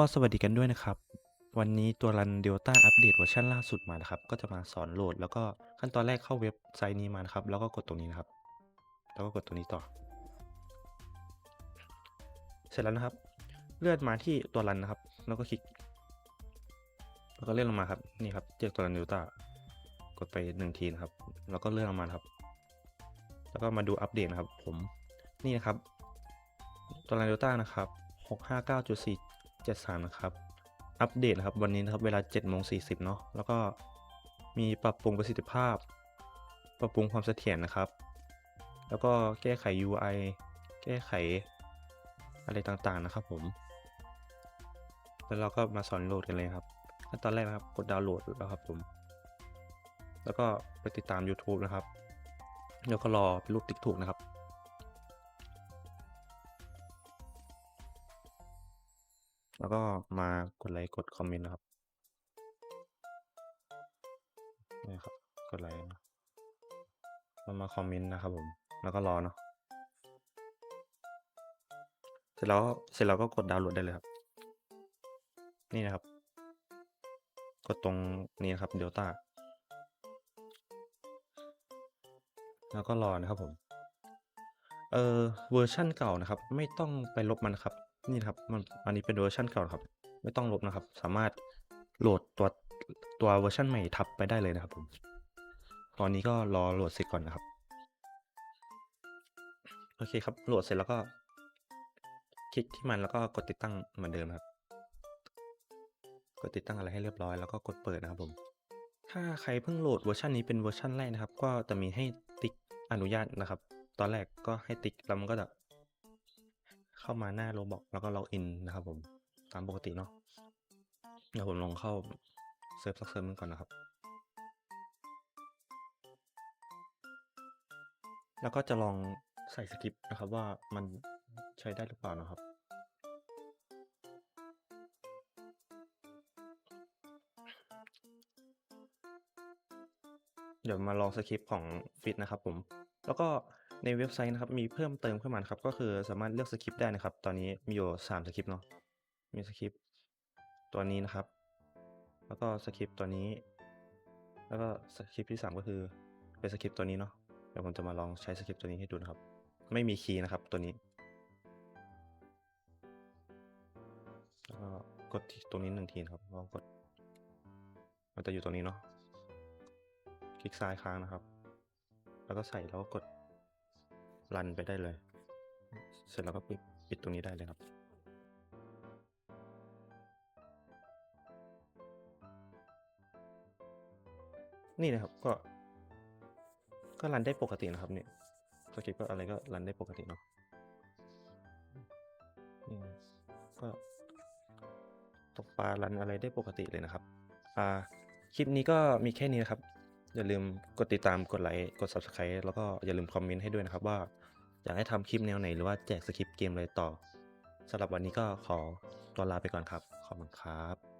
ก็สวัสดีกันด้วยนะครับ วันนี้ตัวรัน Delta อัปเดตเวอร์ชันล่าสุดมานะครับ ก็จะมาสอนโหลด แล้วก็ขั้นตอนแรกเข้าเว็บไซต์นี้มานะครับ แล้วก็กดตรงนี้นะครับ แล้วก็กดตรงนี้ต่อ เสร็จแล้วนะครับ เลื่อนมาที่ตัวรันนะครับ แล้วก็คลิก แล้วก็เลื่อนลงมาครับ นี่ครับเจอตัวรัน Delta กดไปหนึ่งทีนะครับ แล้วก็เลื่อนลงมาครับ แล้วก็มาดูอัปเดตนะครับ ผม นี่นะครับ ตัวรัน Delta นะครับ 73 นะครับ อัปเดตนะครับวันนี้นะครับเวลา7โมง40เนาะแล้วก็มีปรับปรุงประสิทธิภาพ ปรับปรุงความเสถียรนะครับ แล้วก็แก้ไข UI แก้ไขอะไรต่างๆนะครับผม แล้วเราก็มาสอนโหลดกันเลยครับขั้นตอนแรกนะครับกดดาวน์โหลดแล้วครับผม แล้วก็ไปติดตาม YouTube นะครับ แล้วก็รอเป็นรูปติ๊กถูกนะครับ แล้วก็มากดไลค์กดคอมเมนต์นะครับนี่ครับกดไลค์นะแล้วมาคอมเมนต์นะครับผมแล้วก็รอเนาะเสร็จแล้วเสร็จแล้วก็กดดาวน์โหลดได้เลยครับ นี่นะครับ กดตรงนี้นครับ Delta แล้วก็รอนะครับผมเออเวอร์ชั่นเก่านะครับ ไม่ต้องไปลบมันนะครับ นี่ครับมันอันนี้เป็นเวอร์ชันเก่าครับ ไม่ต้องลบนะครับ สามารถโหลดตัวตัวเวอร์ชันใหม่ทับไปได้เลยนะครับผม ตอนนี้ก็รอโหลดเสร็จก่อนนะครับ โอเคครับ โหลดเสร็จแล้วก็ คลิกที่มันแล้วก็กดติดตั้งเหมือนเดิมครับ กดติดตั้งอะไรให้เรียบร้อยแล้วก็กดเปิดนะครับผม ถ้าใครเพิ่งโหลดเวอร์ชันนี้เป็นเวอร์ชันแรกนะครับ ก็จะมีให้ติ๊กอนุญาตนะครับ ตอนแรกก็ให้ติ๊กแล้วมันก็จะ เข้ามาหน้าโรบอกแล้วก็ล็อกอินนะครับผมตามปกติเนาะเดี๋ยวผมลองเข้าเซิร์ฟสักเซิร์ฟนึงก่อนนะครับ แล้วก็จะลองใส่สคริปต์นะครับว่ามันใช้ได้หรือเปล่านะครับเดี๋ยวมาลองสคริปต์ของฟิตนะครับผม แล้วก็ ในเว็บไซต์นะครับมีเพิ่มเติมขึ้นมาครับก็คือสามารถเลือกสคริปต์ได้นะครับ ตอนนี้มีอยู่3สคริปต์เนาะมีสคริปต์ตัวนี้นะครับ แล้วก็สคริปต์ตัวนี้ แล้วก็สคริปต์ที่ 3 ก็คือเป็นสคริปต์ตัวนี้เนาะเดี๋ยวผมจะมาลองใช้สคริปต์ตัวนี้ให้ดูนะครับ ไม่มีคีย์นะครับตัวนี้แล้วก็กดที่ตรงนี้หนึ่งทีนะครับลองกด มันจะอยู่ตรงนี้เนาะคลิกซ้ายค้างนะครับ แล้วก็ใส่แล้วก็กด รันไปได้เลย เสร็จแล้วก็ปิดปิดตรงนี้ได้เลยครับ นี่นะครับก็ ก็รันได้ปกตินะครับเนี่ยสคริปต์ก็อะไรก็รันได้ปกติเนาะนี่ก็ตกปลารันอะไรได้ปกติเลยนะครับ อ่า คลิปนี้ก็มีแค่นี้นะครับ อย่าลืมกดติดตามกดไลค์กด Subscribe แล้วก็อย่าลืมคอมเมนต์ให้ด้วยนะครับว่าอยากให้ทำคลิปแนวไหนหรือว่าแจกสคริปต์เกมอะไรต่อสำหรับวันนี้ก็ขอตัวลาไปก่อนครับ ขอบคุณครับ